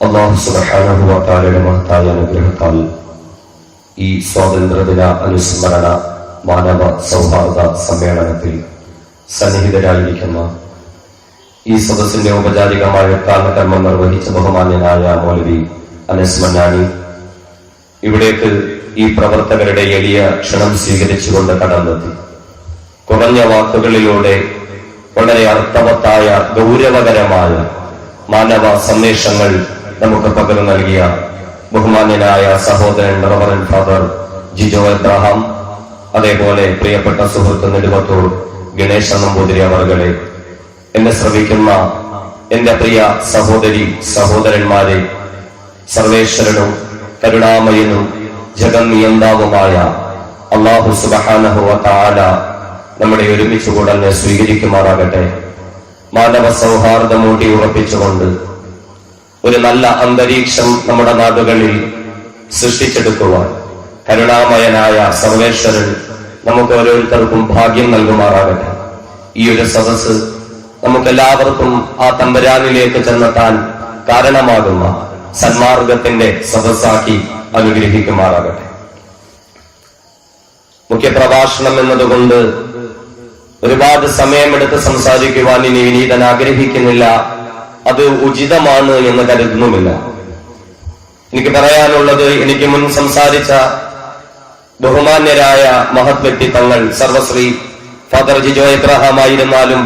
അള്ളാഹു സുബാനുഭവത്താലയുടെ മഹത്തായ അനുഗ്രഹത്താൽ ഈ സ്വാതന്ത്ര്യദിന അനുസ്മരണ മാനവ സൗഹാർദ്ദ സമ്മേളനത്തിൽ സന്നിഹിതരായിരിക്കുന്ന ഈ സദസ്സിന്റെ ഔപചാരികമായ ഉദ്ഘാടനകർമ്മം നിർവഹിച്ച ബഹുമാന്യനായ മൗലവി അനസ് മന്നാനി ഇവിടേക്ക് ഈ പ്രവർത്തകരുടെ എളിയ ക്ഷണം സ്വീകരിച്ചുകൊണ്ട് കടന്നെത്തി. കുറഞ്ഞ വാക്കുകളിലൂടെ വളരെ അർത്ഥവത്തായ ഗൗരവകരമായ മാനവ സന്ദേശങ്ങൾ നമുക്ക് പകർന്നു നൽകിയ ബഹുമാന്യനായ സഹോദരൻ റവറൻ ഫാദർ ജിജോ എബ്രഹാം അതേപോലെ പ്രിയപ്പെട്ട സുഹൃത്ത് നെടുവത്തൂർ ഗണേശ നമ്പൂതിരി അവർകളെ. എന്നെ ശ്രവിക്കുന്ന എന്റെ പ്രിയ സഹോദരി സഹോദരന്മാരെ സർവേശ്വരനും കരുണാമയനും ജഗന്നിയന്താവുമായ അള്ളാഹു സുബഹാനഹുവ താല നമ്മുടെ ഒരുമിച്ച് കൂടന്നെ സ്വീകരിക്കുമാറാകട്ടെ. മാനവ സൗഹാർദ്ദം ഊട്ടി ഉറപ്പിച്ചുകൊണ്ട് ഒരു നല്ല അന്തരീക്ഷം നമ്മുടെ നാടുകളിൽ സൃഷ്ടിച്ചെടുക്കുവാൻ കരുണാമയനായ സർവേശ്വരൻ നമുക്ക് ഓരോരുത്തർക്കും ഭാഗ്യം നൽകുമാറാകട്ടെ. ഈ ഒരു സദസ് നമുക്കെല്ലാവർക്കും ആ തമ്പരാനിലേക്ക് ചെന്നെത്താൻ കാരണമാകുന്ന സന്മാർഗത്തിന്റെ സദസ്സാക്കി അനുഗ്രഹിക്കുമാറാകട്ടെ. മുഖ്യപ്രഭാഷണം എന്നതുകൊണ്ട് ഒരുപാട് സമയമെടുത്ത് സംസാരിക്കുവാൻ ഇനി വിനീതൻ ആഗ്രഹിക്കുന്നില്ല. അത് ഉചിതമാണ് എന്ന് കരുതുന്നുമില്ല. എനിക്ക് പറയാനുള്ളത് എനിക്ക് മുൻ സംസാരിച്ച ബഹുമാന്യരായ മഹത് വ്യക്തി തങ്ങൾ സർവശ്രീ ഫാദർ ജിജോ എബ്രഹാം ആയിരുന്നാലും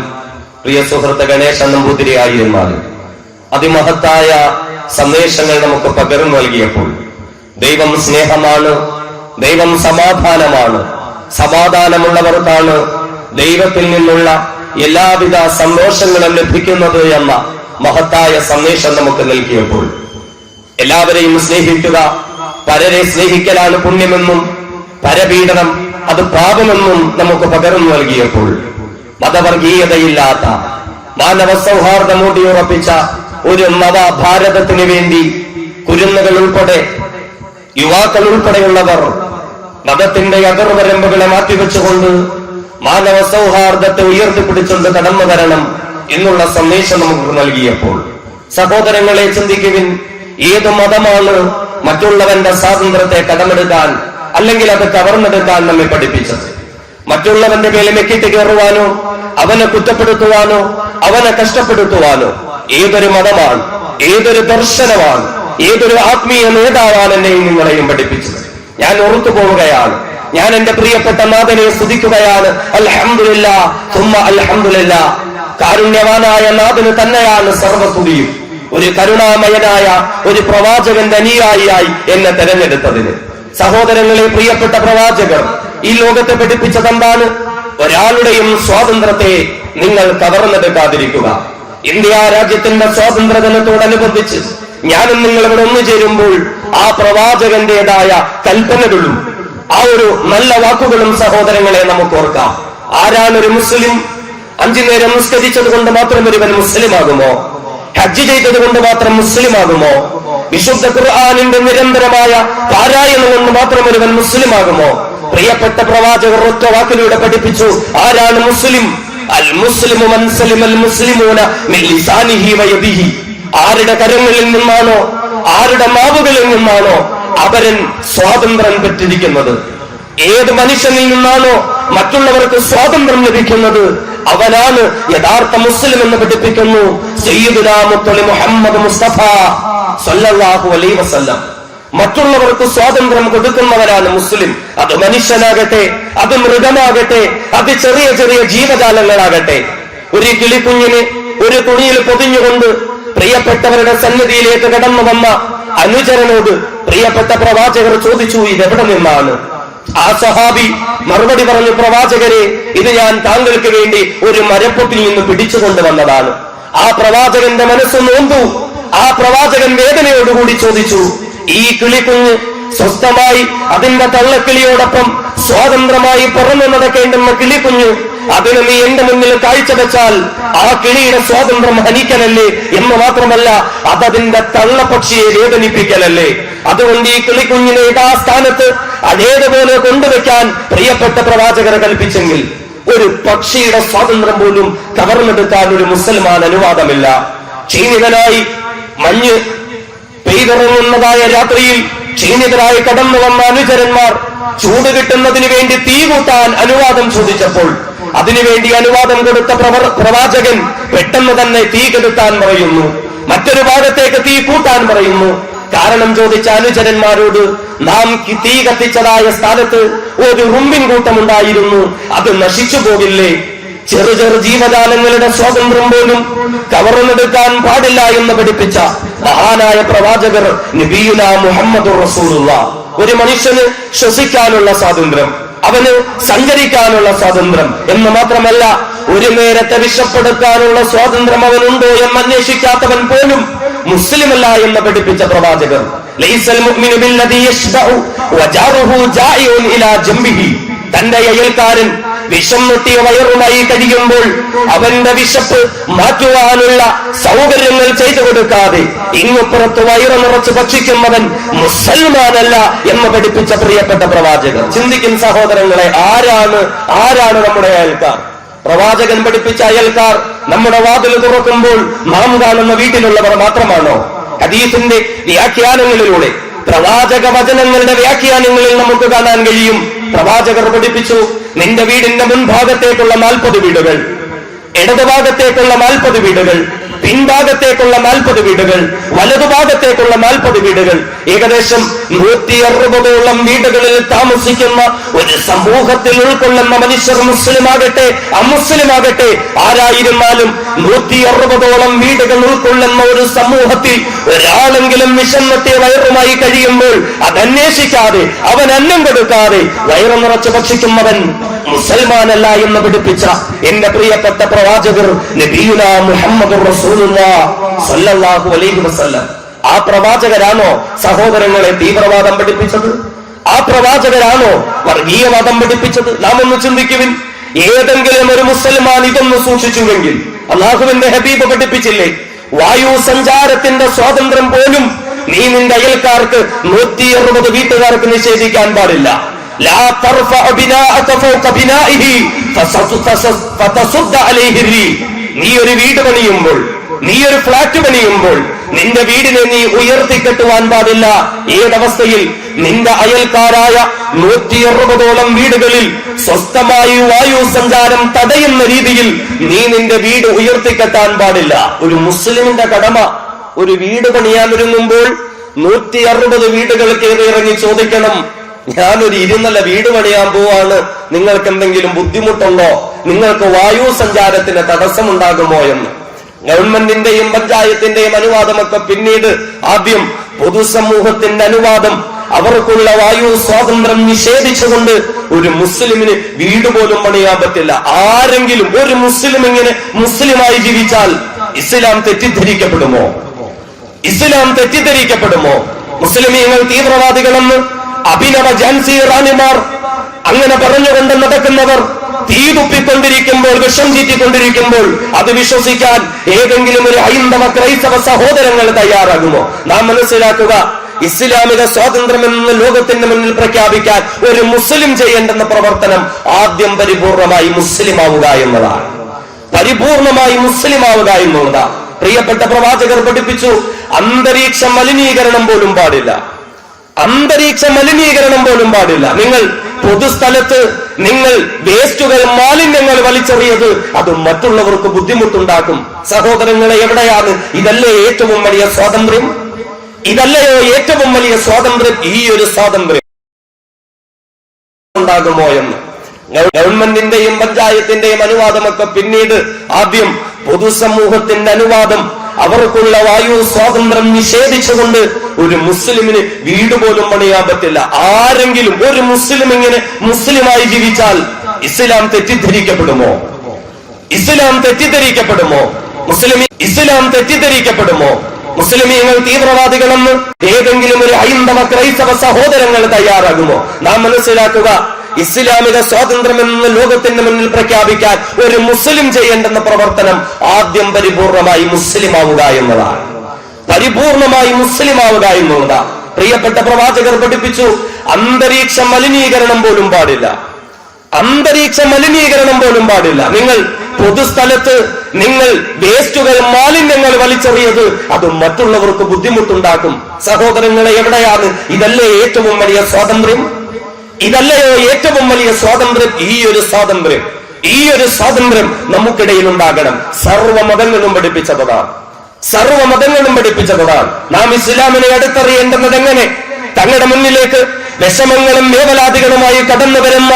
പ്രിയ സുഹൃത്ത് ഗണേശ നമ്പൂതിരി ആയിരുന്നാലും അതിമഹത്തായ സന്ദേശങ്ങൾ നമുക്ക് പകർന്നു നൽകിയപ്പോൾ ദൈവം സ്നേഹമാണ് ദൈവം സമാധാനമാണ് സമാധാനമുള്ളവർക്കാണ് ദൈവത്തിൽ നിന്നുള്ള എല്ലാവിധ സന്തോഷങ്ങളും ലഭിക്കുന്നത് എന്ന മഹത്തായ സന്ദേശം നമുക്ക് നൽകിയപ്പോൾ എല്ലാവരെയും സ്നേഹിക്കുക പരരെ സ്നേഹിക്കലാണ് പുണ്യമെന്നും പരപീഡനം അത് പാപമെന്നും നമുക്ക് പകർന്നു നൽകിയപ്പോൾ മതവർഗീയതയില്ലാത്ത മാനവ സൗഹാർദ്ദം ഉറപ്പിച്ച ഒരു നവ ഭാരതത്തിന് വേണ്ടി കുരുന്നുകൾ ഉൾപ്പെടെ യുവാക്കൾ ഉൾപ്പെടെയുള്ളവർ മതത്തിന്റെ അതിർവരമ്പുകളെ മാറ്റിവെച്ചുകൊണ്ട് മാനവ സൗഹാർദ്ദത്തെ ഉയർത്തിപ്പിടിച്ചുകൊണ്ട് കടന്നു വരണം എന്നുള്ള സന്ദേശം നമുക്ക് നൽകിയപ്പോൾ സഹോദരങ്ങളെ ചിന്തിക്കുവിൻ ഏത് മതമാണ് മറ്റുള്ളവന്റെ സ്വാതന്ത്ര്യത്തെ കടമെടുക്കാൻ അല്ലെങ്കിൽ അത് കവർന്നെടുക്കാൻ നമ്മെ പഠിപ്പിച്ചത്? മറ്റുള്ളവന്റെ മേലെ മെക്കിട്ട് കയറുവാനോ അവനെ കുറ്റപ്പെടുത്തുവാനോ അവനെ കഷ്ടപ്പെടുത്തുവാനോ? ഏതൊരു മതമാണ് ഏതൊരു ദർശനമാണ് ഏതൊരു ആത്മീയ നേതാവാണ് എന്നെയും നിങ്ങളെയും പഠിപ്പിച്ചത്? ഞാൻ ഓർത്തു പോവുകയാണ് ഞാൻ എന്റെ പ്രിയപ്പെട്ട നാഥനെ സ്തുതിക്കുകയാണ്. അൽഹമില്ല സുമ്മ അൽഹംദുലില്ല. കാരുണ്യവാനായ നാഥന് തന്നെയാണ് സർവസ്തുതിയും ഒരു കരുണാമയനായ ഒരു പ്രവാചകന്റെ അനുയായിയായി എന്നെ തെരഞ്ഞെടുത്തതിന്. സഹോദരങ്ങളെ പ്രിയപ്പെട്ട പ്രവാചകർ ഈ ലോകത്തെ പഠിപ്പിച്ചതെന്താണ്? ഒരാളുടെയും സ്വാതന്ത്ര്യത്തെ നിങ്ങൾ കവർന്നെടുക്കാതിരിക്കുക. ഇന്ത്യ രാജ്യത്തിന്റെ സ്വാതന്ത്ര്യ ദിനത്തോടനുബന്ധിച്ച് ഞാനും നിങ്ങൾ ഇവിടെ ഒന്നുചേരുമ്പോൾ ആ പ്രവാചകന്റേതായ കൽപ്പനകളും ആ ഒരു നല്ല വാക്കുകളും സഹോദരങ്ങളെ നമുക്ക് ഓർക്കാം. ആരാണ് ഒരു മുസ്ലിം? അഞ്ചു നേരം നിസ്കരിച്ചത് കൊണ്ട് മാത്രം ഒരുവൻ മുസ്ലിമാകുമോ? ഹജ്ജ് ചെയ്തത് കൊണ്ട് മാത്രം മുസ്ലിമാകുമോ? വിശുദ്ധ ഖുർആാനിന്റെ നിരന്തരമായ പാരായണം കൊണ്ട് മാത്രം ഒരുവൻ മുസ്ലിമാകുമോ? പ്രിയപ്പെട്ട പ്രവാചകർ ഒറ്റ വാക്കിലൂടെ പഠിപ്പിച്ചു ആരാണ് മുസ്ലിം? അൽ മുസ്ലിം മൻസലിം അൽ മുസ്ലിമൂന ആരുടെ കരങ്ങളിൽ നിന്നാണോ? ആരുടെ മാവുകളിൽ നിന്നാണോ അവരൻ സ്വാതന്ത്ര്യം പെട്ടിരിക്കുന്നത് ഏത് മനുഷ്യനിൽ നിന്നാണോ മറ്റുള്ളവർക്ക് സ്വാതന്ത്ര്യം ലഭിക്കുന്നത്? അവനാണ് യഥാർത്ഥ മുസ്ലിം എന്ന് പഠിപ്പിക്കുന്നു മുഹമ്മദ് മുസ്തഫ വസല്ലം. മറ്റുള്ളവർക്ക് സ്വാതന്ത്ര്യം കൊടുക്കുന്നവരാണ് മുസ്ലിം. അത് മനുഷ്യനാകട്ടെ അത് മൃഗമാകട്ടെ അത് ചെറിയ ചെറിയ ജീവജാലങ്ങളാകട്ടെ. ഒരു കിളിക്കുഞ്ഞിനെ ഒരു തുണിയിൽ പൊതിഞ്ഞുകൊണ്ട് പ്രിയപ്പെട്ടവരുടെ സന്നിധിയിലേക്ക് കടന്നു വന്ന അനുചരനോട് പ്രിയപ്പെട്ട പ്രവാചകർ ചോദിച്ചു ഇതെവിടെ നിന്നാണ്? ആ സഹാബി മറുപടി പറഞ്ഞു പ്രവാചകരെ ഇത് ഞാൻ താങ്കൾക്ക് വേണ്ടി ഒരു മരപ്പൊട്ടിൽ നിന്ന് പിടിച്ചു കൊണ്ടുവന്നതാണ്. ആ പ്രവാചകന്റെ മനസ്സ് നോമ്പു. ആ പ്രവാചകൻ വേദനയോടുകൂടി ചോദിച്ചു ഈ കിളിക്കുഞ്ഞ് സ്വസ്ഥമായി അതിന്റെ തള്ളക്കിളിയോടൊപ്പം സ്വാതന്ത്ര്യമായി പറന്നു നടക്കേണ്ടുന്ന കിളിക്കുഞ്ഞ് അതിന് നീ എന്റെ മുന്നിൽ കാഴ്ചവെച്ചാൽ ആ കിളിയുടെ സ്വാതന്ത്ര്യം ഹനിക്കലല്ലേ എന്ന് മാത്രമല്ല അതതിന്റെ തള്ളപക്ഷിയെ വേദനിപ്പിക്കലല്ലേ. അതുകൊണ്ട് ഈ കിളിക്കുഞ്ഞിനെ ഇതാ സ്ഥാനത്ത് അതേതുപോലെ കൊണ്ടുവയ്ക്കാൻ പ്രിയപ്പെട്ട പ്രവാചകരെ കൽപ്പിച്ചെങ്കിൽ ഒരു പക്ഷിയുടെ സ്വാതന്ത്ര്യം പോലും കവർന്നെടുക്കാൻ ഒരു മുസൽമാൻ അനുവാദമില്ല. ക്ഷീണിതനായി മഞ്ഞ് പെയ്തിറങ്ങുന്നതായ രാത്രിയിൽ ക്ഷീണിതരായി കടന്നു വന്ന അനുചരന്മാർ ചൂട് കിട്ടുന്നതിന് വേണ്ടി തീ കൂട്ടാൻ അനുവാദം ചോദിച്ചപ്പോൾ അതിനുവേണ്ടി അനുവാദം കൊടുത്ത പ്രവാചകൻ പെട്ടെന്ന് തന്നെ തീ കെടുത്താൻ പറയുന്നു. മറ്റൊരു ഭാഗത്തേക്ക് തീ കൂട്ടാൻ പറയുന്നു. കാരണം ചോദിച്ച അനുചരന്മാരോട് നാം തീ കത്തിച്ചതായ സ്ഥലത്ത് ഒരു റുമ്പിൻ കൂട്ടമുണ്ടായിരുന്നു. അത് നശിച്ചു പോകില്ലേ? ചെറു ചെറു ജീവജാലങ്ങളുടെ സ്വാതന്ത്ര്യം പോലും കവർന്നെടുക്കാൻ പാടില്ല എന്ന് പഠിപ്പിച്ച മഹാനായ പ്രവാചകർ നബിയുല മുഹമ്മദ് റസൂലുള്ള. ഒരു മനുഷ്യന് ശ്വസിക്കാനുള്ള സ്വാതന്ത്ര്യം. അവന് സഞ്ചരിക്കാനുള്ള സ്വാതന്ത്ര്യം. എന്ന് മാത്രമല്ല ഒരു നേരത്തെ വിശപ്പെടുക്കാനുള്ള സ്വാതന്ത്ര്യം അവനുണ്ടോ എന്ന് അന്വേഷിക്കാത്തവൻ പോലും മുസ്ലിമല്ല എന്ന് പഠിപ്പിച്ച പ്രവാചകർ. ലൈസൽ മുഅ്മിനു ബില്ലദീ ഇലാ ജംബിഹി. തന്റെ അയൽക്കാരൻ വിഷം മുട്ടിയ വയറുമായി കഴിയുമ്പോൾ അവന്റെ വിശപ്പ് മാറ്റുവാനുള്ള സൗകര്യങ്ങൾ ചെയ്തു കൊടുക്കാതെ ഇങ്ങുപ്പുറത്ത് വയറ് നിറച്ച് ഭക്ഷിക്കുന്നവൻ മുസൽമാനല്ല എന്ന് പഠിപ്പിച്ച പ്രിയപ്പെട്ട പ്രവാചകർ ചിന്തിക്കും സഹോദരങ്ങളെ ആരാണ് ആരാണ് നമ്മുടെ അയൽക്കാർ? പ്രവാചകൻ പഠിപ്പിച്ച അയൽക്കാർ നമ്മുടെ വാതിൽ തുറക്കുമ്പോൾ നാം കാണുന്ന വീട്ടിലുള്ളവർ മാത്രമാണോ? ഹദീസിന്റെ വ്യാഖ്യാനങ്ങളിലൂടെ പ്രവാചക വചനങ്ങളുടെ വ്യാഖ്യാനങ്ങളിൽ നമുക്ക് കാണാൻ കഴിയും. പ്രവാചകർ പഠിപ്പിച്ചു. നിന്റെ വീടിന്റെ മുൻഭാഗത്തേക്കുള്ള നാൽപ്പത് വീടുകൾ. ഇടതുഭാഗത്തേക്കുള്ള നാൽപ്പത് വീടുകൾ. പിൻഭാഗത്തേക്കുള്ള നാൽപ്പത് വീടുകൾ വലതുഭാഗത്തേക്കുള്ള നാൽപ്പത് വീടുകൾ ഏകദേശം നൂറ്റി അറുപതോളം വീടുകളിൽ താമസിക്കുന്ന ഒരു സമൂഹത്തിൽ ഉൾക്കൊള്ളുന്ന മനുഷ്യർ മുസ്ലിമാകട്ടെ അമുസ്ലിമാകട്ടെ ആരായിരുന്നാലും നൂറ്റി അറുപതോളം വീടുകൾ ഉൾക്കൊള്ളുന്ന ഒരു സമൂഹത്തിൽ ഒരാളെങ്കിലും വിഷമത്തെ വയറുമായി കഴിയുമ്പോൾ അതന്വേഷിക്കാതെ അവൻ അന്നം കൊടുക്കാതെ വയറു നിറച്ച് ഭക്ഷിക്കുന്നവൻ മുസൽമാനല്ല എന്ന് പഠിപ്പിച്ച എന്റെ പ്രിയപ്പെട്ട പ്രവാചകർ അലൈഹി വസല്ലം. ആ പ്രവാചകരാണോ സഹോദരങ്ങളെ തീവ്രവാദം പഠിപ്പിച്ചത്? ആ പ്രവാചകരാണോ വർഗീയവാദം പഠിപ്പിച്ചത്? നാം ഒന്ന് ചിന്തിക്കുവിൻ. ഏതെങ്കിലും ഒരു മുസൽമാൻ ഇതൊന്ന് സൂക്ഷിച്ചുവെങ്കിൽ അള്ളാഹുവിന്റെ ഹബീബ് പഠിപ്പിച്ചില്ലേ? വായു സഞ്ചാരത്തിന്റെ സ്വാതന്ത്ര്യം പോലും നീ നിന്റെ അയൽക്കാർക്ക് നൂറ്റി അറുപത് വീട്ടുകാർക്ക് നിഷേധിക്കാൻ പാടില്ല. നീ ഒരു വീട് പണിയുമ്പോൾ നീ ഒരു ഫ്ളാറ്റ് പണിയുമ്പോൾ നിന്റെ വീടിനെ നീ ഉയർത്തി കെട്ടുവാൻ പാടില്ല. ഏതവസ്ഥയിൽ നിന്റെ അയൽക്കാരായ നൂറ്റി അറുപതോളം വീടുകളിൽ സ്വസ്ഥമായി വായു സഞ്ചാരം തടയുന്ന രീതിയിൽ നീ നിന്റെ വീട് ഉയർത്തിക്കെട്ടാൻ പാടില്ല. ഒരു മുസ്ലിമിന്റെ കടമ ഒരു വീട് പണിയാൻ ഒരുങ്ങുമ്പോൾ നൂറ്റി അറുപത് വീടുകൾ കയറി ഇറങ്ങി ചോദിക്കണം ഞാനൊരു ഇരുന്നല്ല വീട് പണിയാൻ പോവാണ്. നിങ്ങൾക്ക് എന്തെങ്കിലും ബുദ്ധിമുട്ടുണ്ടോ? നിങ്ങൾക്ക് വായു സഞ്ചാരത്തിന് തടസ്സമുണ്ടാകുമോ എന്ന്. ഗവൺമെന്റിന്റെയും പഞ്ചായത്തിന്റെയും അനുവാദമൊക്കെ പിന്നീട് ആദ്യം പൊതുസമൂഹത്തിന്റെ അനുവാദം. അവർക്കുള്ള വായു സ്വാതന്ത്ര്യം നിഷേധിച്ചുകൊണ്ട് ഒരു മുസ്ലിമിന് വീട് പോലും പണിയാൻ പറ്റില്ല. ആരെങ്കിലും ഒരു മുസ്ലിം ഇങ്ങനെ മുസ്ലിമായി ജീവിച്ചാൽ ഇസ്ലാം തെറ്റിദ്ധരിക്കപ്പെടുമോ? ഇസ്ലാം തെറ്റിദ്ധരിക്കപ്പെടുമോ? മുസ്ലിം തീവ്രവാദികളെന്ന് അഭിനവ ജാൻസി റാണിമാർ അങ്ങനെ പറഞ്ഞുകൊണ്ട് നടക്കുന്നവർ തീ തുപ്പിക്കൊണ്ടിരിക്കുമ്പോൾ വിഷം ചീറ്റിക്കൊണ്ടിരിക്കുമ്പോൾ അത് വിശ്വസിക്കാൻ ഏതെങ്കിലും ഒരു ഹൈന്ദവ ക്രൈസ്തവ സഹോദരങ്ങൾ തയ്യാറാകുമോ? നാം മനസ്സിലാക്കുക ഇസ്ലാമിക സ്വാതന്ത്ര്യം എന്ന് ലോകത്തിന്റെ മുന്നിൽ പ്രഖ്യാപിക്കാൻ ഒരു മുസ്ലിം ചെയ്യേണ്ടെന്ന പ്രവർത്തനം ആദ്യം പരിപൂർണമായി മുസ്ലിം ആവുക എന്നതാണ്. പരിപൂർണമായി മുസ്ലിം ആവുക എന്നുള്ളതാണ്. പ്രിയപ്പെട്ട പ്രവാചകർ പഠിപ്പിച്ചു അന്തരീക്ഷ മലിനീകരണം പോലും പാടില്ല. അന്തരീക്ഷ മലിനീകരണം പോലും പാടില്ല. നിങ്ങൾ പൊതുസ്ഥലത്ത് നിങ്ങൾ വേസ്റ്റുകൾ മാലിന്യങ്ങൾ വലിച്ചെറിയത് അത് മറ്റുള്ളവർക്ക് ബുദ്ധിമുട്ടുണ്ടാക്കും. സഹോദരങ്ങളെ എവിടെയാണ്? ഇതല്ലേ ഏറ്റവും വലിയ സ്വാതന്ത്ര്യം? ഇതല്ലയോ ഏറ്റവും വലിയ സ്വാതന്ത്ര്യം? ഈ ഒരു സ്വാതന്ത്ര്യം ഉണ്ടാകുമോ എന്ന്. ഗവൺമെന്റിന്റെയും പഞ്ചായത്തിന്റെയും അനുവാദമൊക്കെ പിന്നീട് ആദ്യം പൊതുസമൂഹത്തിന്റെ അനുവാദം. അവർക്കുള്ള വായു സ്വാതന്ത്ര്യം നിഷേധിച്ചുകൊണ്ട് ഒരു മുസ്ലിമിന് വീട് പോലും പണിയാൻ പറ്റില്ല ആരെങ്കിലും ഒരു മുസ്ലിം ഇങ്ങനെ മുസ്ലിമായി ജീവിച്ചാൽ ഇസ്ലാം തെറ്റിദ്ധരിക്കപ്പെടുമോ? ഇസ്ലാം തെറ്റിദ്ധരിക്കപ്പെടുമോ? മുസ്ലിം ഇസ്ലാം തെറ്റിദ്ധരിക്കപ്പെടുമോ? മുസ്ലിമീങ്ങൾ തീവ്രവാദികളെന്ന് ഏതെങ്കിലും ഒരു ഹൈന്ദവ ക്രൈസ്തവ സഹോദരങ്ങൾ തയ്യാറാകുമോ? നാം മനസ്സിലാക്കുക ഇസ്ലാമിക സ്വാതന്ത്ര്യം എന്ന് ലോകത്തിന്റെ മുന്നിൽ പ്രഖ്യാപിക്കാൻ ഒരു മുസ്ലിം ചെയ്യേണ്ടെന്ന പ്രവർത്തനം ആദ്യം പരിപൂർണമായി മുസ്ലിമാവുക എന്നതാണ്. പരിപൂർണമായി മുസ്ലിം ആവുക എന്നുള്ളതാണ് പ്രിയപ്പെട്ട പ്രവാചകർ പഠിപ്പിച്ചു അന്തരീക്ഷ മലിനീകരണം പോലും പാടില്ല. അന്തരീക്ഷ മലിനീകരണം പോലും പാടില്ല. നിങ്ങൾ പൊതുസ്ഥലത്ത് നിങ്ങൾ വേസ്റ്റുകൾ മാലിന്യങ്ങൾ വലിച്ചെറിയത് അത് മറ്റുള്ളവർക്ക് ബുദ്ധിമുട്ടുണ്ടാക്കും. സഹോദരങ്ങളെ എവിടെയാണ്? ഇതല്ലേ ഏറ്റവും വലിയ സ്വാതന്ത്ര്യം? ഇതല്ലയോ ഏറ്റവും വലിയ സ്വാതന്ത്ര്യം? ഈ ഒരു സ്വാതന്ത്ര്യം. ഈ ഒരു സ്വാതന്ത്ര്യം നമുക്കിടയിൽ ഉണ്ടാകണം. സർവ മതങ്ങളും പഠിപ്പിച്ചതാണ്. സർവ മതങ്ങളും പഠിപ്പിച്ചതാണ് നാം ഇസ്ലാമിനെ അടുത്തറിയേണ്ടുന്നത് എങ്ങനെ തങ്ങളുടെ മുന്നിലേക്ക് വിഷമങ്ങളും വേവലാദികളുമായി കടന്നു വരുന്ന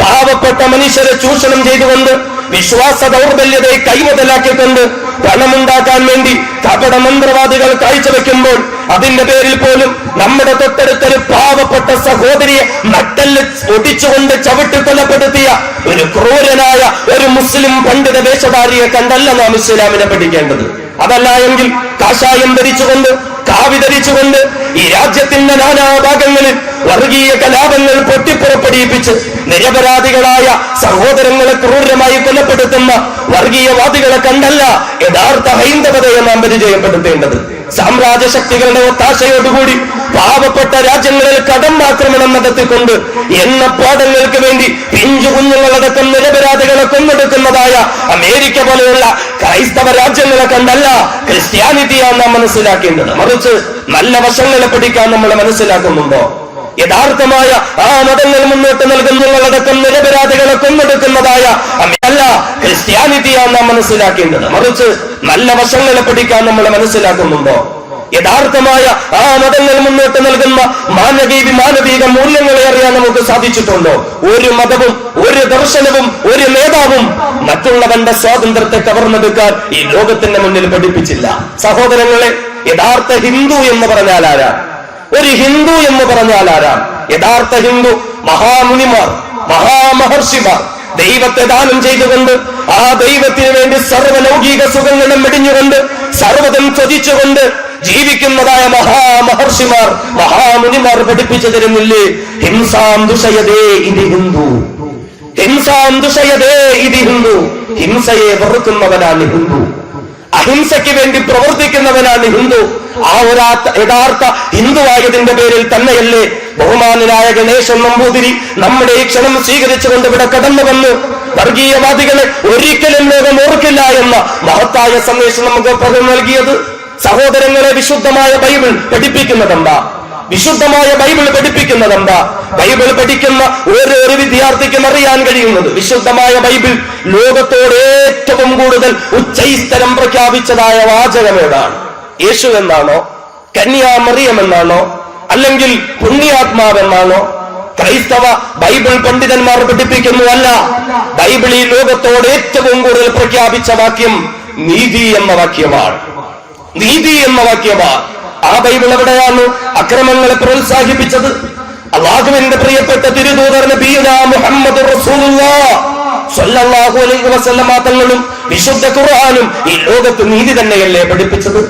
പാവപ്പെട്ട മനുഷ്യരെ ചൂഷണം ചെയ്തുകൊണ്ട് വിശ്വാസ ദൗർബല്യതയെ കൈമുതലാക്കിക്കൊണ്ട് പണമുണ്ടാക്കാൻ വേണ്ടി കപട മന്ത്രവാദികൾ കാഴ്ചവെക്കുമ്പോൾ അതിന്റെ പേരിൽ പോലും നമ്മുടെ തൊട്ടടുത്തൊരു പാവപ്പെട്ട സഹോദരിയെ നട്ടൽ ഒടിച്ചുകൊണ്ട് ചവിട്ടി കൊലപ്പെടുത്തിയ ഒരു ക്രൂരനായ ഒരു മുസ്ലിം പണ്ഡിത വേഷധാരിയെ കണ്ടല്ല നാം ഇസ്ലാമിനെ പഠിക്കേണ്ടത്. അതല്ല എങ്കിൽ കാഷായം ധരിച്ചുകൊണ്ട് കാവി ധരിച്ചുകൊണ്ട് ഈ രാജ്യത്തിന്റെ നാനാഭാഗങ്ങളിൽ വർഗീയ കലാപങ്ങൾ പൊട്ടിപ്പുറപ്പെടിയിപ്പിച്ച് നിരപരാധികളായ സഹോദരങ്ങളെ ക്രൂരമായി കൊലപ്പെടുത്തുന്ന വർഗീയവാദികളെ കണ്ടല്ല യഥാർത്ഥ ഹൈന്ദവതയെ നാം പരിചയപ്പെടുത്തേണ്ടത്. സാമ്രാജ്യ ശക്തികളുടെ ഒത്താശയോടുകൂടി പാവപ്പെട്ട രാജ്യങ്ങളിൽ കടം ആക്രമണം നടത്തിക്കൊണ്ട് എന്ന പാടങ്ങൾക്ക് വേണ്ടി പിഞ്ചു കുഞ്ഞുങ്ങളടക്കം നിരപരാധികളെ കൊന്നെടുക്കുന്നതായ അമേരിക്ക പോലെയുള്ള ക്രൈസ്തവ രാജ്യങ്ങളെ കണ്ടല്ല ക്രിസ്ത്യാനിറ്റിയാണ് നാം മനസ്സിലാക്കേണ്ടത്. മറിച്ച് നല്ല വശങ്ങളെ പഠിക്കാൻ നമ്മൾ മനസ്സിലാക്കുന്നുണ്ടോ? യഥാർത്ഥമായ ആ മതങ്ങൾ മുന്നോട്ട് നൽകുന്നതടക്കം നിരപരാധികളെ കൊന്നെടുക്കുന്നതായ അല്ല ക്രിസ്ത്യാനിറ്റിയാണ് നാം മനസ്സിലാക്കേണ്ടത്. മറിച്ച് നല്ല വശങ്ങളെ പഠിക്കാൻ നമ്മൾ മനസ്സിലാക്കുന്നുണ്ടോ? യഥാർത്ഥമായ ആ മതങ്ങൾ മുന്നോട്ട് നൽകുന്ന മാനവീതി മാനവീക മൂല്യങ്ങളെ അറിയാൻ നമുക്ക് സാധിച്ചിട്ടുണ്ടോ? ഒരു മതവും ഒരു ദർശനവും ഒരു നേതാവും മറ്റുള്ളവന്റെ സ്വാതന്ത്ര്യത്തെ കവർന്നെടുക്കാൻ ഈ ലോകത്തിന്റെ മുന്നിൽ പഠിപ്പിച്ചില്ല. സഹോദരങ്ങളെ യഥാർത്ഥ ഹിന്ദു എന്ന് പറഞ്ഞാൽ ആരാ? ഒരു ഹിന്ദു എന്ന് പറഞ്ഞാൽ ആരാ യഥാർത്ഥ ഹിന്ദു മഹാമുനിമാർ മഹാമഹർഷിമാർ. ദൈവത്തെ ദാനം ചെയ്തുകൊണ്ട് ആ ദൈവത്തിന് വേണ്ടി സർവലൗകിക സുഖങ്ങളും മെടിഞ്ഞുകൊണ്ട് സർവതം ത്യജിച്ചുകൊണ്ട് ജീവിക്കുന്നതായ മഹാമഹർഷിമാർ മഹാമുനിമാർ പഠിപ്പിച്ചു തരുന്നില്ലേ? ഹിംസാം ദുഷയതേ ഇത് ഹിന്ദു. ഹിംസാം ദുഷയതേ ഇത് ഹിന്ദു. ഹിംസയെ വെറുക്കുന്നവനാണ് ഹിന്ദു. അഹിംസയ്ക്ക് വേണ്ടി പ്രവർത്തിക്കുന്നവനാണ് ഹിന്ദു. ആ ഒരാ യഥാർത്ഥ ഹിന്ദുവായതിന്റെ പേരിൽ തന്നെയല്ലേ ബഹുമാനനായ ഗണേശൻ നമ്പൂതിരി നമ്മുടെ ഈ ക്ഷണം സ്വീകരിച്ചുകൊണ്ട് ഇവിടെ കടന്നു വന്ന്. വർഗീയവാദികളെ ഒരിക്കലും ലോകം ഓർക്കില്ല എന്ന മഹത്തായ സന്ദേശം നമുക്ക് പകർന്നു നൽകിയത്. സഹോദരങ്ങളെ വിശുദ്ധമായ ബൈബിൾ പഠിപ്പിക്കുന്നതെന്താ? വിശുദ്ധമായ ബൈബിൾ പഠിപ്പിക്കുന്നതെന്താ? ബൈബിൾ പഠിക്കുന്ന ഓരോരോ വിദ്യാർത്ഥിക്കും അറിയാൻ കഴിയുന്നത് വിശുദ്ധമായ ബൈബിൾ ലോകത്തോട് ഏറ്റവും കൂടുതൽ ഉച്ചൈസ്തരം പ്രഖ്യാപിച്ചതായ വാചകം ഏതാണ്? യേശു എന്നാണോ? കന്യാമറിയം എന്നാണോ? അല്ലെങ്കിൽ പുണ്യാത്മാവെന്നാണോ ക്രൈസ്തവ ബൈബിൾ പണ്ഡിതന്മാർ പഠിപ്പിക്കുന്നു അല്ല ബൈബിൾ ഈ ലോകത്തോട് ഏറ്റവും കൂടുതൽ പ്രഖ്യാപിച്ച വാക്യം നീതി എന്ന വാക്യമാണ്. നീതി എന്ന വാക്യമാണ്. ആ ബൈബിൾ എവിടെയാണ് അക്രമങ്ങളെ പ്രോത്സാഹിപ്പിച്ചത്? അള്ളാഹുവിന്റെ പ്രിയപ്പെട്ട തിരുദൂതർ മുഹമ്മദ് തങ്ങളും വിശുദ്ധ ഖുർആനും ഈ ലോകത്ത് നീതി തന്നെയല്ലേ പഠിപ്പിച്ചത്?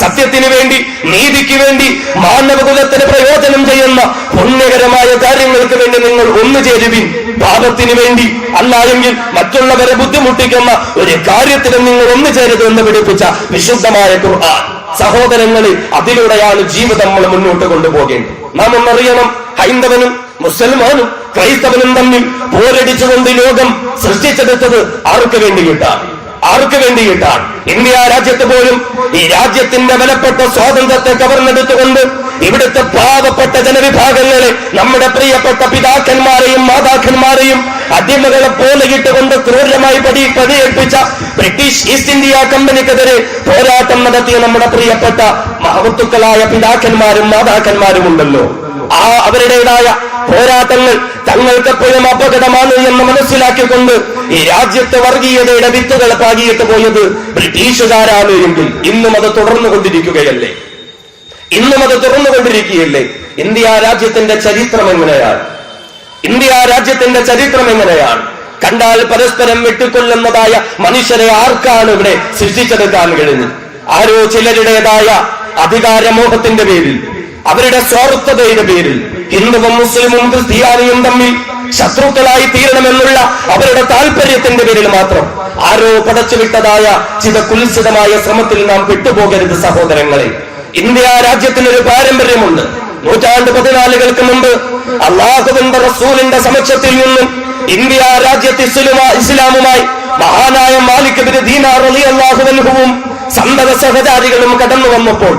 സത്യത്തിന് വേണ്ടി നീതിക്ക് വേണ്ടി മാനവകുലത്തിന് പ്രയോജനം ചെയ്യുന്ന പുണ്യകരമായ കാര്യങ്ങൾക്ക് വേണ്ടി നിങ്ങൾ ഒന്നു ചേരുവിൻ. പാപത്തിന് വേണ്ടി അല്ലായെങ്കിൽ മറ്റുള്ളവരെ ബുദ്ധിമുട്ടിക്കുന്ന ഒരു കാര്യത്തിനും നിങ്ങൾ ഒന്നു ചേരുത് എന്ന് പഠിപ്പിച്ച വിശുദ്ധമായ ഖുർആൻ. സഹോദരങ്ങളിൽ അതിലൂടെയാണ് ജീവിതം നമ്മൾ മുന്നോട്ട് കൊണ്ടുപോകേണ്ടത്. നാം ഒന്നറിയണം ഹൈന്ദവനും മുസൽമാനും ക്രൈസ്തവനും തമ്മിൽ പോരടിച്ചുകൊണ്ട് ലോകം സൃഷ്ടിച്ചെടുത്തത് ആർക്ക് വേണ്ടിയിട്ടാണ്? ആർക്ക് വേണ്ടിയിട്ടാണ്? ഇന്ത്യ രാജ്യത്ത് പോലും ഈ രാജ്യത്തിന്റെ വിലപ്പെട്ട സ്വാതന്ത്ര്യത്തെ കവർന്നെടുത്തുകൊണ്ട് ഇവിടുത്തെ പാവപ്പെട്ട ജനവിഭാഗങ്ങളെ നമ്മുടെ പ്രിയപ്പെട്ട പിതാക്കന്മാരെയും മാതാക്കന്മാരെയും അടിമകളെ പോലെ ഇട്ടുകൊണ്ട് ക്രൂരമായി പടി പടിയേൽപ്പിച്ച ബ്രിട്ടീഷ് ഈസ്റ്റ് ഇന്ത്യ കമ്പനിക്കെതിരെ പോരാട്ടം നടത്തിയ നമ്മുടെ പ്രിയപ്പെട്ട മഹത്തുക്കളായ പിതാക്കന്മാരും മാതാക്കന്മാരും ഉണ്ടല്ലോ. ആ അവരുടേതായ പോരാട്ടങ്ങൾ തങ്ങൾക്കെപ്പോഴും അപകടമാണ് എന്ന് മനസ്സിലാക്കിക്കൊണ്ട് ഈ രാജ്യത്തെ വർഗീയതയുടെ വിത്തുകൾ പാകിയിട്ട് പോയത് ബ്രിട്ടീഷുകാരാണ് എങ്കിൽ ഇന്നും അത് തുടർന്നുകൊണ്ടിരിക്കുകയല്ലേ? ഇന്നും അത് തുറന്നുകൊണ്ടിരിക്കുകയല്ലേ ഇന്ത്യ രാജ്യത്തിന്റെ ചരിത്രം എങ്ങനെയാണ്? ഇന്ത്യ രാജ്യത്തിന്റെ ചരിത്രം എങ്ങനെയാണ്? കണ്ടാൽ പരസ്പരം വെട്ടിക്കൊല്ലുന്നതായ മനുഷ്യരെ ആർക്കാണ് ഇവിടെ സൃഷ്ടിച്ചെടുക്കാൻ കഴിഞ്ഞത്? ആരോ ചിലരുടേതായ അധികാരമോഹത്തിന്റെ പേരിൽ അവരുടെ സ്വാർത്ഥതയുടെ പേരിൽ ഹിന്ദുവും മുസ്ലിമും ക്രിസ്ത്യാനിയും തമ്മിൽ ശത്രുക്കളായി തീരണമെന്നുള്ള അവരുടെ താല്പര്യത്തിന്റെ പേരിൽ മാത്രം ആരോ പടച്ചുവിട്ടതായ ചില കുൽസിതമായ ശ്രമത്തിൽ നാം വിട്ടുപോകരുത് സഹോദരങ്ങളെ. ഇന്ത്യ രാജ്യത്തിനൊരു പാരമ്പര്യമുണ്ട്. നൂറ്റാണ്ട് പതിനാലുകൾക്ക് മുമ്പ് അള്ളാഹുവിന്റെ റസൂലിന്റെ സമക്ഷത്തിൽ നിന്നും ഇന്ത്യ രാജ്യത്ത് ഇസ്ലുമാ ഇസ്ലാമുമായി മഹാനായ മാലിക് ബിൻ ദീനാർ അള്ളാഹുവൻഹുവും സന്തത സഹചാരികളും കടന്നു വന്നപ്പോൾ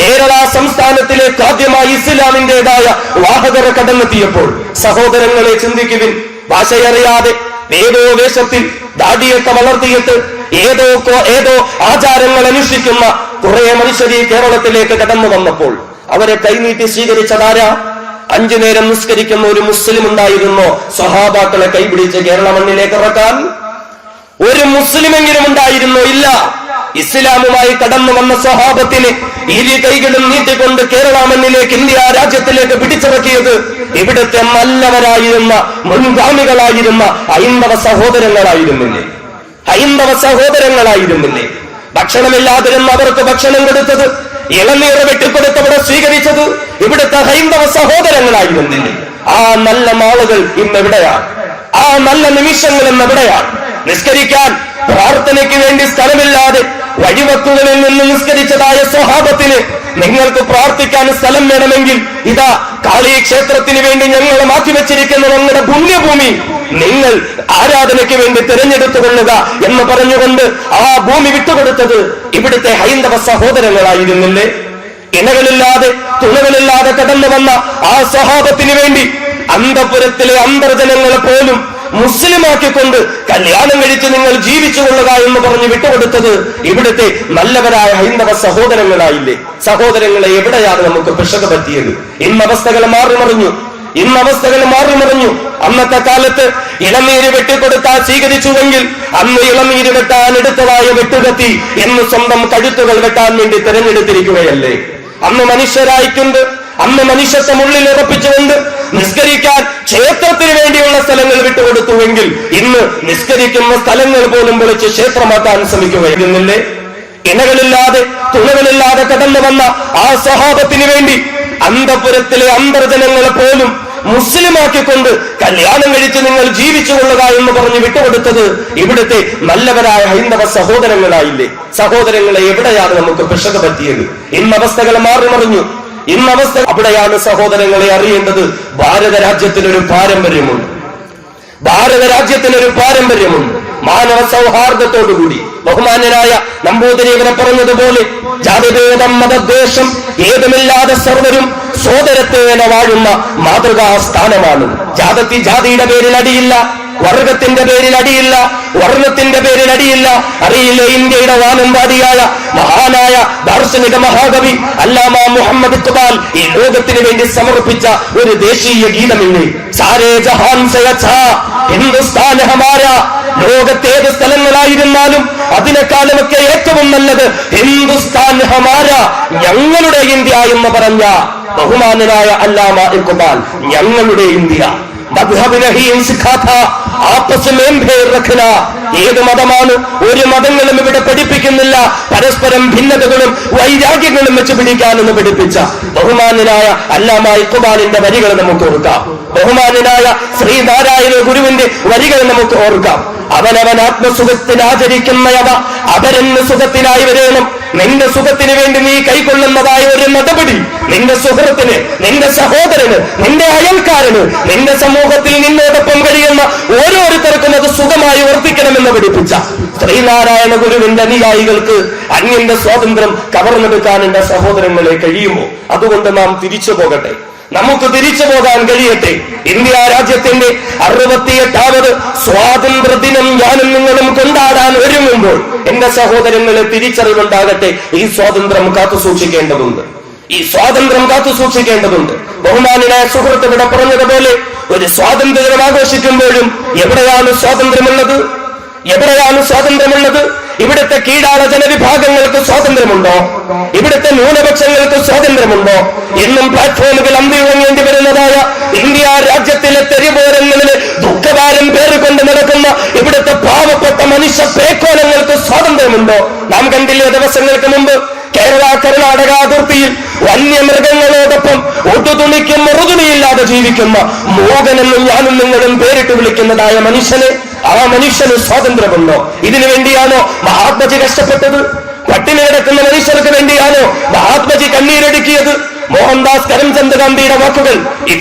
കേരള സംസ്ഥാനത്തിലെ ആദ്യമായി ഇസ്ലാമിന്റേതായ വാഹകർ കടന്നെത്തിയപ്പോൾ സഹോദരങ്ങളെ ചിന്തിക്കുവിൻ ഭാഷയറിയാതെ ഏതോ വേഷത്തിൽ ദാടിയൊക്കെ വളർത്തിയിട്ട് ഏതോ ഏതോ ആചാരങ്ങൾ അനുഷ്ഠിക്കുന്ന കുറെ മനുഷ്യർ ഈ കേരളത്തിലേക്ക് കടന്നു വന്നപ്പോൾ അവരെ കൈനീട്ടി സ്വീകരിച്ചതാരാ? അഞ്ചു നേരം നിസ്കരിക്കുന്ന ഒരു മുസ്ലിം ഉണ്ടായിരുന്നു? സഹാബാക്കളെ കൈപിടിച്ച് കേരള മണ്ണിലേക്ക് ഇറക്കാൻ? ഒരു മുസ്ലിമെങ്കിലും ഉണ്ടായിരുന്നോ? ഇല്ല. ഇസ്ലാമുമായി കടന്നു വന്ന സ്വഹാബത്തിന് ഇരു കൈകളും നീട്ടിക്കൊണ്ട് കേരള മണ്ണിലേക്ക് ഇന്ത്യ രാജ്യത്തിലേക്ക് പിടിച്ചിറക്കിയത് ഇവിടുത്തെ നല്ലവരായിരുന്ന മുൻഗാമികളായിരുന്ന ഹൈന്ദവ സഹോദരങ്ങളായിരുന്നില്ലേ? ഹൈന്ദവ സഹോദരങ്ങളായിരുന്നില്ലേ? ഭക്ഷണമില്ലാതിരുന്ന അവർക്ക് ഭക്ഷണം കൊടുത്തത് ഇളനീർ വെട്ടിക്കൊടുത്തവിടെ സ്വീകരിച്ചത് ഇവിടുത്തെ ഹൈന്ദവ സഹോദരങ്ങളായിരുന്നില്ലേ ആ നല്ല നാളുകൾ ഇന്ന് എവിടെയാണ് ആ നല്ല നിമിഷങ്ങൾ ഇന്ന് എവിടെയാണ് നിസ്കരിക്കാൻ പ്രാർത്ഥനയ്ക്ക് വേണ്ടി സ്ഥലമില്ലാതെ വഴിവക്കുകളിൽ നിന്ന് നിസ്കരിച്ചതായ സ്വഭാവത്തിന് നിങ്ങൾക്ക് പ്രാർത്ഥിക്കാൻ സ്ഥലം വേണമെങ്കിൽ ഇതാ കാളി ക്ഷേത്രത്തിന് വേണ്ടി ഞങ്ങൾ മാറ്റിവെച്ചിരിക്കുന്ന ഞങ്ങളുടെ പുണ്യഭൂമി നിങ്ങൾ ആരാധനയ്ക്ക് വേണ്ടി തിരഞ്ഞെടുത്തുകൊള്ളുക എന്ന് പറഞ്ഞുകൊണ്ട് ആ ഭൂമി വിട്ടുകൊടുത്തത് ഇവിടുത്തെ ഹൈന്ദവ സഹോദരങ്ങളായിരുന്നില്ലേ? ഇണകളില്ലാതെ തുണകളില്ലാതെ കടന്നു വന്ന ആ സ്വഭാവത്തിന് വേണ്ടി അന്തപുരത്തിലെ അന്തർജനങ്ങളെ പോലും മുസ്ലിമാക്കിക്കൊണ്ട് കല്യാണം കഴിച്ച് നിങ്ങൾ ജീവിച്ചു കൊള്ളുക എന്ന് പറഞ്ഞ് വിട്ടുകൊടുത്തത് ഇവിടുത്തെ നല്ലവരായ ഹൈന്ദവ സഹോദരങ്ങളായില്ലേ? സഹോദരങ്ങളെ എവിടെയാണ് നമുക്ക് പിശക പറ്റിയത്? ഇന്ന് അവസ്ഥകൾ മാറി മറിഞ്ഞു ഇന്ന് അവസ്ഥകൾ മാറി മറിഞ്ഞു. അന്നത്തെ കാലത്ത് ഇളനീര് വെട്ടിക്കൊടുത്താൽ സ്വീകരിച്ചുവെങ്കിൽ അന്ന് ഇളനീര് വെട്ടാൻ എടുത്തതായ വെട്ടുകത്തി എന്ന് സ്വന്തം കഴുത്തുകൾ വെട്ടാൻ വേണ്ടി തിരഞ്ഞെടുത്തിരിക്കുകയല്ലേ? അന്ന് മനുഷ്യരായിക്കൊണ്ട് അന്ന് മനുഷ്യത്വം ഉള്ളിൽ ഉറപ്പിച്ചുകൊണ്ട് നിസ്കരിക്കാൻ ക്ഷേത്രത്തിന് വേണ്ടിയുള്ള സ്ഥലങ്ങൾ വിട്ടുകൊടുത്തുവെങ്കിൽ ഇന്ന് നിസ്കരിക്കുന്ന സ്ഥലങ്ങൾ പോലും വിളിച്ച് ക്ഷേത്രമാക്കാൻ ശ്രമിക്കുകയായിരുന്നില്ലേ? ഇണകളില്ലാതെ തുണകളില്ലാതെ കടന്നു വന്ന ആ സ്വഭാവത്തിന് വേണ്ടി അന്തപുരത്തിലെ അന്തർജനങ്ങളെ പോലും മുസ്ലിമാക്കിക്കൊണ്ട് കല്യാണം കഴിച്ച് നിങ്ങൾ ജീവിച്ചു കൊള്ളുക എന്ന് പറഞ്ഞ് വിട്ടുകൊടുത്തത് ഇവിടുത്തെ നല്ലവരായ ഹൈന്ദവ സഹോദരങ്ങളായില്ലേ? സഹോദരങ്ങളെ എവിടെയാണ് നമുക്ക് പിശക പറ്റിയത്? ഇന്ന് അവസ്ഥകൾ മാറി മറിഞ്ഞു. ഇന്ന് അവസ്ഥ അവിടെയാണ് സഹോദരങ്ങളെ അറിയേണ്ടത്. ഭാരത രാജ്യത്തിനൊരു പാരമ്പര്യമുണ്ട്. ഭാരത രാജ്യത്തിനൊരു പാരമ്പര്യമുണ്ട്. മാനവ സൗഹാർദ്ദത്തോടുകൂടി ബഹുമാന്യനായ നമ്പൂതിരി ഇവരെ പറഞ്ഞതുപോലെ ജാതിഭേദം മതദ്വേഷം ഏതുമില്ലാതെ സർവരും സോദരത്തേന വാഴുന്ന മാതൃകാ സ്ഥാനമാണ് ജാതത്തി ജാതിയുടെ പേരിൽ അടിയില്ല വർഗത്തിന്റെ പേരിൽ അടിയില്ല വർണത്തിന്റെ പേരിൽ അടിയില്ല. അറിയില്ല ഇന്ത്യയുടെ വാനമ്പാടിയായ മഹാനായ ദാർശനിക മഹാകവി അല്ലാമ മുഹമ്മദ് ഇക്ബാൽ ഈ ലോകത്തിന് വേണ്ടി സമർപ്പിച്ച ഒരു ദേശീയ ഗീതമില്ലേ? സാരേ ജഹാൻ ഹിന്ദുസ്ഥാൻ ഹമാര ലോകത്തേത് സ്ഥലങ്ങളായിരുന്നാലും അതിനെക്കാളുമൊക്കെ ഏറ്റവും നല്ലത് ഹിന്ദുസ്ഥാൻ ഹമാര ഞങ്ങളുടെ ഇന്ത്യ എന്ന് പറഞ്ഞ ബഹുമാനനായ അല്ലാമ ഇക്കുബാൽ ഞങ്ങളുടെ ഇന്ത്യ. ഏത് മതമാണ്? ഒരു മതങ്ങളും ഇവിടെ പഠിപ്പിക്കുന്നില്ല. പരസ്പരം ഭിന്നതകളും വൈരാഗ്യങ്ങളും വെച്ച് പിടിക്കാനെന്ന് പഠിപ്പിച്ച ബഹുമാനനായ അല്ലാമ ഇക്കുബാലിന്റെ വരികൾ നമുക്ക് ഓർക്കാം. ബഹുമാനനായ ശ്രീനാരായണ ഗുരുവിന്റെ വരികൾ നമുക്ക് ഓർക്കാം. അവനവൻ ആത്മസുഖത്തിൽ ആചരിക്കുന്നവ അവരെന്ന് സുഖത്തിനായി വരേണം. നിന്റെ സുഖത്തിന് വേണ്ടി നീ കൈക്കൊള്ളുന്നതായ ഒരു നടപടി നിന്റെ സുഹൃത്തിന് നിന്റെ സഹോദരന് നിന്റെ അയൽക്കാരന് നിന്റെ സമൂഹത്തിൽ നിന്നോടൊപ്പം കഴിയുന്ന ഓരോരുത്തർക്കും അത് സുഖമായി വർദ്ധിക്കണമെന്ന് പഠിപ്പിച്ച ശ്രീനാരായണ ഗുരുവിന്റെ അനുയായികൾക്ക് അന്യന്റെ സ്വാതന്ത്ര്യം കവർന്നെടുക്കാൻ എന്റെ സഹോദരങ്ങളെ കഴിയുമോ? അതുകൊണ്ട് നാം തിരിച്ചു പോകട്ടെ. നമുക്ക് തിരിച്ചു പോകാൻ കഴിയട്ടെ. ഇന്ത്യ രാജ്യത്തിന്റെ അറുപത്തിയെട്ടാമത് സ്വാതന്ത്ര്യ ദിനം ഞാനും നിങ്ങളും കൊണ്ടാടാൻ ഒരുങ്ങുമ്പോൾ എന്റെ സഹോദരങ്ങളെ തിരിച്ചറിവുണ്ടാകട്ടെ. ഈ സ്വാതന്ത്ര്യം കാത്തു സൂക്ഷിക്കേണ്ടതുണ്ട്. ഈ സ്വാതന്ത്ര്യം കാത്തു സൂക്ഷിക്കേണ്ടതുണ്ട്. ബഹുമാനായ സുഹൃത്ത് ഇവിടെ പറഞ്ഞതുപോലെ ഒരു സ്വാതന്ത്ര്യ ദിനം ആഘോഷിക്കുമ്പോഴും എവിടെയാണ് സ്വാതന്ത്ര്യമുള്ളത്? എവിടെയാണ് സ്വാതന്ത്ര്യമുള്ളത്? ഇവിടുത്തെ കീഴാള ജനവിഭാഗങ്ങൾക്ക് സ്വാതന്ത്ര്യമുണ്ടോ? ഇവിടുത്തെ ന്യൂനപക്ഷങ്ങൾക്ക് സ്വാതന്ത്ര്യമുണ്ടോ? എന്നും പ്ലാറ്റ്ഫോമുകൾ അന്തിയുറങ്ങേണ്ടി വരുന്നതായ ഇന്ത്യ രാജ്യത്തിലെ തെരുവോരങ്ങളിൽ ദുഃഖഭാരം പേറുകൊണ്ട് നടക്കുന്ന ഇവിടുത്തെ പാവപ്പെട്ട മനുഷ്യ പേക്കോലങ്ങൾക്ക് സ്വാതന്ത്ര്യമുണ്ടോ? നാം കണ്ടില്ലേ ദിവസങ്ങൾക്ക് മുമ്പ് കേരള കർണാടക അതിർത്തിയിൽ വന്യമൃഗങ്ങളോടൊപ്പം ഒട്ടുതുണിക്കും മറുതുണിയില്ലാതെ ജീവിക്കുന്ന മോഹനെന്നും ഞാനും നിങ്ങളും പേരിട്ട് വിളിക്കുന്നതായ മനുഷ്യനെ ആ മനുഷ്യന് സ്വാതന്ത്ര്യമുണ്ടോ? ഇതിനു വേണ്ടിയാണോ മഹാത്മജി കഷ്ടപ്പെട്ടത്? പട്ടിണി കിടക്കുന്ന മനുഷ്യർക്ക് വേണ്ടിയാണോ മോഹൻദാസ് കരംചന്ദ് ഗാന്ധിയുടെ വാക്കുകൾ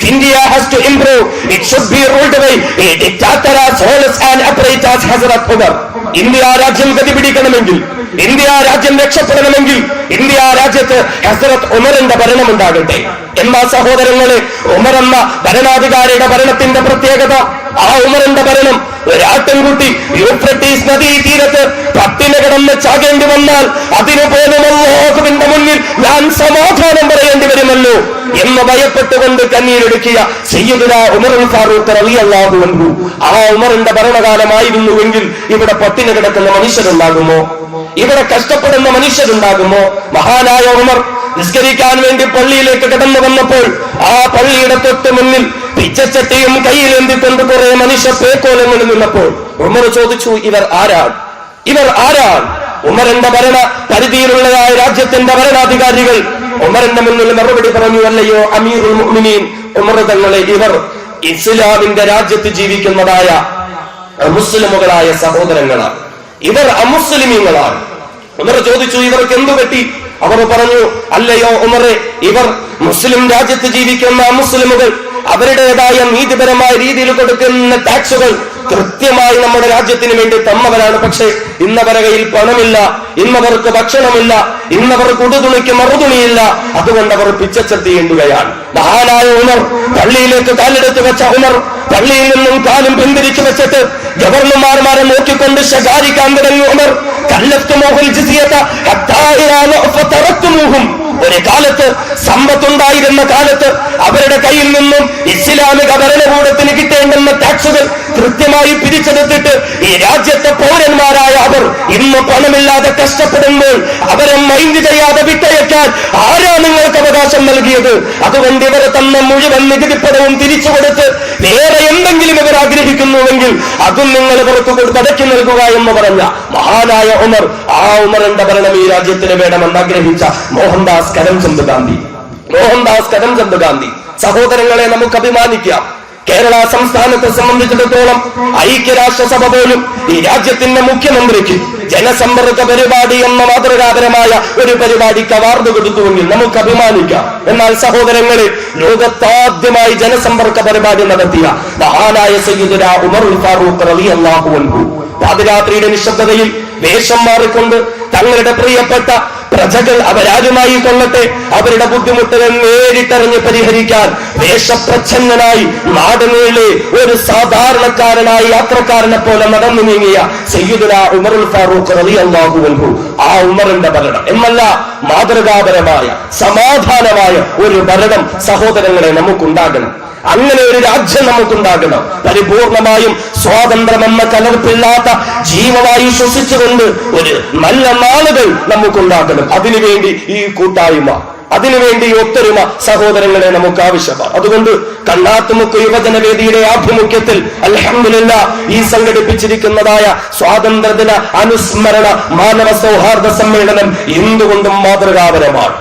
India has to improve it should be ruled by a dictator as holes and upright as Umar India രാജ്യം ഗതിപിടിക്കണമെങ്കിൽ ഇന്ത്യ രാജ്യം രക്ഷപ്പെടണമെങ്കിൽ ഇന്ത്യ രാജ്യത്ത് ഹസരത് ഉമറിന്റെ ഭരണമുണ്ടാകട്ടെ എന്നാ സഹോദരങ്ങളെ ഉമർ എന്ന ഭരണാധികാരിയുടെ ഭരണത്തിന്റെ പ്രത്യേകത ആ ഉമറിന്റെ ഭരണം ഒരാട്ടൻകുട്ടി യൂഫ്രട്ടീസ് നദീ തീരത്ത് പട്ടിന കിടന്ന് ചാകേണ്ടി വന്നാൽ അതിനു പോലും അല്ലാഹുവിന്റെ മുന്നിൽ ഞാൻ സമാധാനം പറയേണ്ടി വരുമല്ലോ എന്ന് ഭയപ്പെട്ടുകൊണ്ട് കണ്ണീരൊടുക്കിയ സയ്യിദുല ഉമറുൽ ഫാറൂഖ് റളിയല്ലാഹു അൻഹു. ആ ഉമറിന്റെ ഭരണകാലമായിരുന്നുവെങ്കിൽ ഇവിടെ പട്ടിണി കിടക്കുന്ന മനുഷ്യരുണ്ടാകുമോ? ഇവിടെ കഷ്ടപ്പെടുന്ന മനുഷ്യരുണ്ടാകുമോ? മഹാനായ ഉമർ നിസ്കരിക്കാൻ വേണ്ടി പള്ളിയിലേക്ക് കടന്നു വന്നപ്പോൾ ആ പള്ളിയുടെ തൊട്ട് മുന്നിൽ പിച്ചച്ചട്ടിയും കയ്യിലെന്തിക്കൊണ്ട് കുറെ മനുഷ്യ പേക്കോലങ്ങളിൽ നിന്നപ്പോൾ ഉമർ ചോദിച്ചു ഇവർ ആരാണ്? ഇവർ ആരാണ്? ഉമറിന്റെ ഭരണ പരിധിയിലുള്ളതായ രാജ്യത്തിന്റെ ഭരണാധികാരികൾ ഉമറിന്റെ മുന്നിൽ മറുപടി പറഞ്ഞു അല്ലയോ അമീറുൽ മുഅ്മിനീൻ ഉമർ തങ്ങളെ ഇവർ ഇസ്ലാമിന്റെ രാജ്യത്ത് ജീവിക്കുന്നതായ മുസ്ലിമുകളായ സഹോദരങ്ങളാണ്. ഇവർ അമുസ്ലിമീങ്ങളാണ്. ഉമർ ചോദിച്ചു ഇവർക്ക് എന്തു പറ്റി? അവർ പറഞ്ഞു അല്ലയോ ഉമറെ ഇവർ മുസ്ലിം രാജ്യത്ത് ജീവിക്കുന്ന അമുസ്ലിമുകൾ അവരുടേതായ നീതിപരമായ രീതിയിൽ കൊടുക്കുന്ന ടാക്സുകൾ കൃത്യമായി നമ്മുടെ രാജ്യത്തിന് വേണ്ടി തന്നവരാണ്. പക്ഷേ ഇന്നവരെ കയ്യിൽ പണമില്ല ഇന്നവർക്ക് ഭക്ഷണമില്ല ഇന്നവർക്ക് കുടുതുണിക്ക് മറുതുണിയില്ല. അതുകൊണ്ട് അവർ പിച്ചച്ചത്തി എണ്ണുകയാണ് മഹാനായ ഉമർ പള്ളിയിലേക്ക് കാലെടുത്ത് വെച്ച ഉമർ പള്ളിയിൽ നിന്നും കാലും പിന്തിരിച്ചു വെച്ചിട്ട് ഗവർണർമാർമാരെ നോക്കിക്കൊണ്ട് ശകാരിക്കാൻ തുടങ്ങി ഉമർ. കല്ലത്തുമോഹൽ ജിസിയത തറത്തുമൂഹും ഒരു കാലത്ത് സമ്പത്തുണ്ടായിരുന്ന കാലത്ത് അവരുടെ കയ്യിൽ നിന്നും ഇസ്ലാമിക ഭരണകൂടത്തിന് കിട്ടേണ്ടുന്ന ടാക്സുകൾ കൃത്യമായി പിരിച്ചെടുത്തിട്ട് ഈ രാജ്യത്തെ പൗരന്മാരായ അവർ ഇന്ന് പണമില്ലാതെ കഷ്ടപ്പെടുമ്പോൾ അവരെ മൈൻഡ് ചെയ്യാതെ വിട്ടയക്കാൻ ആരാ നിങ്ങൾക്ക് അവകാശം നൽകിയത്? അതുകൊണ്ട് ഇവരെ തന്നെ മുഴുവൻ നികുതിപ്പടവും തിരിച്ചു കൊടുത്ത് വേറെ എന്തെങ്കിലും ഇവർ ആഗ്രഹിക്കുന്നുവെങ്കിൽ അതും നിങ്ങൾ ഇവർക്ക് കൊടുത്തടക്കി നൽകുക എന്ന് പറഞ്ഞ മഹാനായ ഉമർ ആ ഉമറിന്റെ ഭരണം ഈ രാജ്യത്തിന് വേണമെന്ന് ആഗ്രഹിച്ച മോഹൻദാസ് കരംചന്ദ് ഗാന്ധി. മോഹൻദാസ് കരംചന്ദ് ഗാന്ധി. സഹോദരങ്ങളെ നമുക്ക് അഭിമാനിക്കാം. കേരള സംസ്ഥാനത്തെ സംബന്ധിച്ചിടത്തോളം ഐക്യരാഷ്ട്രസഭ പോലും ഈ രാജ്യത്തിന്റെ മുഖ്യമന്ത്രിക്ക് ജനസമ്പർക്ക പരിപാടി എന്ന മാതൃകാപരമായ ഒരു പരിപാടിക്ക് അവാർഡ് കൊടുത്തുവെങ്കിൽ നമുക്ക് അഭിമാനിക്കാം. എന്നാൽ സഹോദരങ്ങളെ ലോകത്താദ്യമായി ജനസമ്പർക്ക പരിപാടി നടത്തിയ മഹാനായ സയ്യിദുര ഉമർ ഫാറൂഖ് റളിയല്ലാഹു അൻഹു. പാതിരാത്രിയുടെ നിശബ്ദതയിൽ വേഷം മാറിക്കൊണ്ട് തങ്ങളുടെ പ്രിയപ്പെട്ട പ്രജകൾ അവരാരുമായി കൊള്ളട്ടെ. അവരുടെ ബുദ്ധിമുട്ടുകൾ നേരിട്ടറിഞ്ഞ് പരിഹരിക്കാൻ വേഷപ്രച്ഛന്നനായി നാടുനീളെ ഒരു സാധാരണക്കാരനായി യാത്രക്കാരനെ പോലെ നടന്നു നീങ്ങിയ സയ്യിദുല ഉമറുൽ ഫാറൂഖ് റളിയല്ലാഹു അൻഹു. ആ ഉമറിന്റെ ഭരണം എന്നല്ല മാതൃകാപരമായ സമാധാനമായ ഒരു ഭരണം സഹോദരങ്ങളെ നമുക്കുണ്ടാകണം. അങ്ങനെ ഒരു രാജ്യം നമുക്കുണ്ടാകണം. പരിപൂർണമായും സ്വാതന്ത്ര്യമെന്ന കലർപ്പില്ലാത്ത ജീവവായു ശ്വസിച്ചുകൊണ്ട് ഒരു നല്ല നാളുകൾ നമുക്കുണ്ടാക്കണം അതിനുവേണ്ടി ഈ കൂട്ടായ്മ അതിനുവേണ്ടി ഒത്തൊരുമ സഹോദരങ്ങളെ നമുക്ക് ആവശ്യമാണ്. അതുകൊണ്ട് കണ്ണാത്തുമുക്ക് യുവജനവേദിയുടെ ആഭിമുഖ്യത്തിൽ അലഹമില്ല ഈ സംഘടിപ്പിച്ചിരിക്കുന്നതായ സ്വാതന്ത്ര്യദിന അനുസ്മരണ മാനവ സൗഹാർദ്ദ സമ്മേളനം എന്തുകൊണ്ടും മാതൃകാപരമാണ്.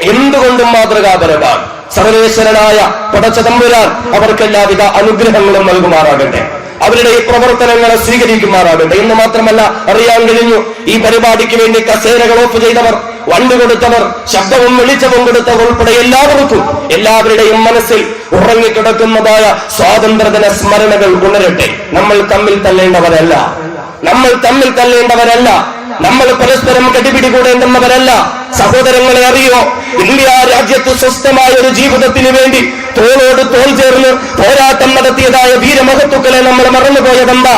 എന്തുകൊണ്ടും മാതൃകാപരമാണ്. സർവേശ്വരനായ പടച്ചതമ്പുരാൻ അവർക്ക് എല്ലാവിധ അനുഗ്രഹങ്ങളും നൽകുമാറാകട്ടെ. അവരുടെ ഈ പ്രവർത്തനങ്ങളെ സ്വീകരിക്കുമാറാകട്ടെ. എന്ന് മാത്രമല്ല അറിയാൻ കഴിഞ്ഞു ഈ പരിപാടിക്ക് വേണ്ടി കസേരകൾ ഓഫ് ചെയ്തവർ വണ്ടി കൊടുത്തവർ ശബ്ദവും വെളിച്ചവും കൊടുത്തവർ ഉൾപ്പെടെ എല്ലാവർക്കും എല്ലാവരുടെയും മനസ്സിൽ ഉറങ്ങിക്കിടക്കുന്നതായ സ്വാതന്ത്ര്യദിന സ്മരണകൾ ഉണരട്ടെ. നമ്മൾ തമ്മിൽ തല്ലേണ്ടവരല്ല. നമ്മൾ തമ്മിൽ തല്ലേണ്ടവരല്ല. നമ്മൾ പരസ്പരം കടിപിടി കൂടേണ്ടുന്നവരല്ല സഹോദരങ്ങളെ അറിയോ? ഇന്ത്യ രാജ്യത്ത് സ്വസ്ഥമായ ഒരു ജീവിതത്തിന് വേണ്ടി തോളോട് തോൾ ചേർന്ന് പോരാട്ടം നടത്തിയതായ വീരമഹത്തുക്കളെ നമ്മൾ മറന്നുപോയതെന്താ?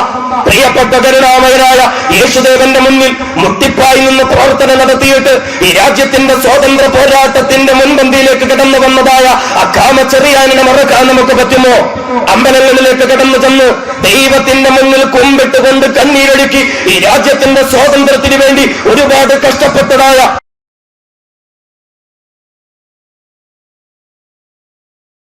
പ്രിയപ്പെട്ട കരുണാമകനായ യേശുദേവന്റെ മുന്നിൽ മുട്ടിപ്പായി നിന്ന് പ്രവർത്തനം നടത്തിയിട്ട് ഈ രാജ്യത്തിന്റെ സ്വാതന്ത്ര്യ പോരാട്ടത്തിന്റെ മുൻപന്തിയിലേക്ക് കടന്നു വന്നതായ അക്കാമ ചെറിയാനിനെ മറക്കാൻ നമുക്ക് പറ്റുമോ? അമ്പലങ്ങളിലേക്ക് കടന്നു ചെന്ന് ദൈവത്തിന്റെ മുന്നിൽ കുമ്പിട്ടുകൊണ്ട് കണ്ണീരൊഴുക്കി ഈ രാജ്യത്തിന്റെ സ്വാതന്ത്ര്യത്തിന് വേണ്ടി ഒരുപാട് കഷ്ടപ്പെട്ടതായ